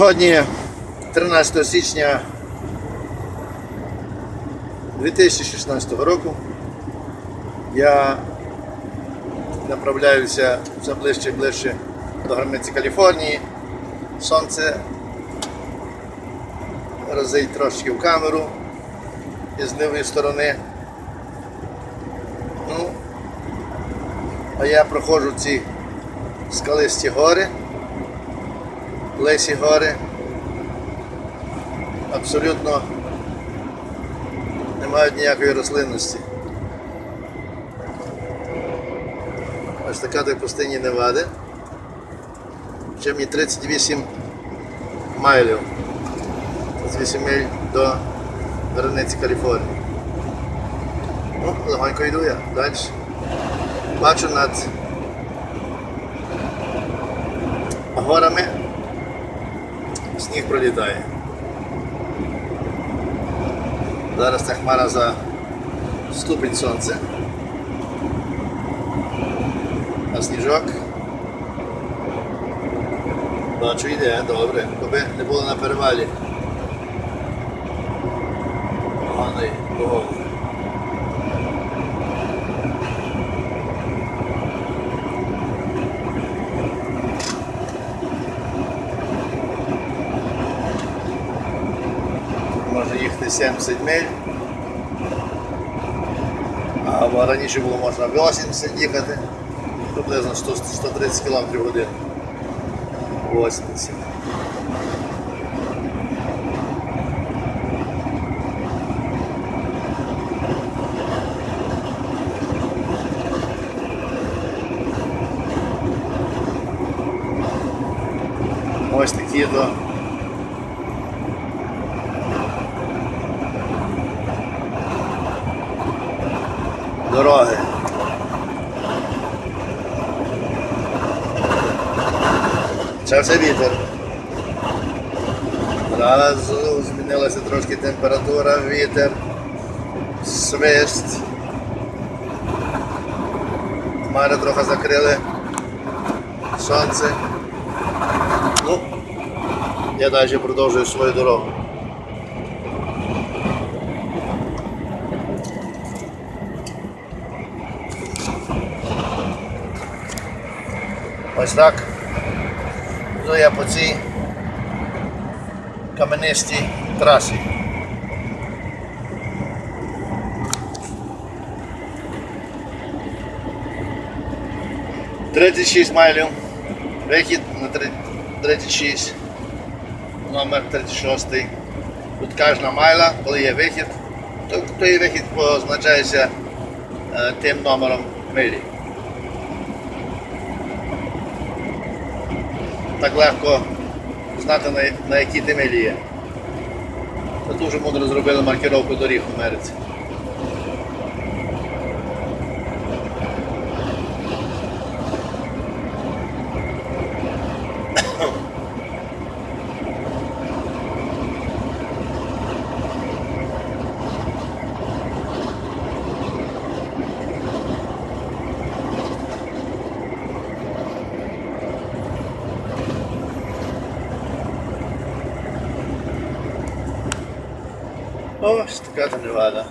Сьогодні 13 січня 2016 року я направляюся все ближче і ближче до границі Каліфорнії. Сонце разить трошки в камеру із лівої сторони. Ну, а я проходжу ці скалисті гори. Лесі гори. Абсолютно не мають ніякої рослинності. Ось така до пустині Невади. Ще мені 38 майлів. 38 миль до границі Каліфорнії. Ну, легонько йду я далі. Бачу над горами сніг пролітає. Зараз ця хмара заступить сонце. А сніжок. Бачу йде, добре, коби не було на перевалі. Поганий погоди. Можна 70 миль. А раніше було можна 80 їхати, приблизно 100, 130 км в годину. 80. Ось такі то дороги. Це все вітер. Зараз змінилася трошки температура, вітер, свист. Хмари трохи закрили сонце. Ну, я далі продовжую свою дорогу. Ось так. Йду я по цій каменистій трасі. Тридцять шість майлів. Вихід на 36. Номер 36. Тут кожна майла, коли є вихід, то той вихід позначається е, тим номером милі. Так легко знати на, на які ти милі є. Це дуже мудро зробили маркировку доріг в Америці. Ось така то невада.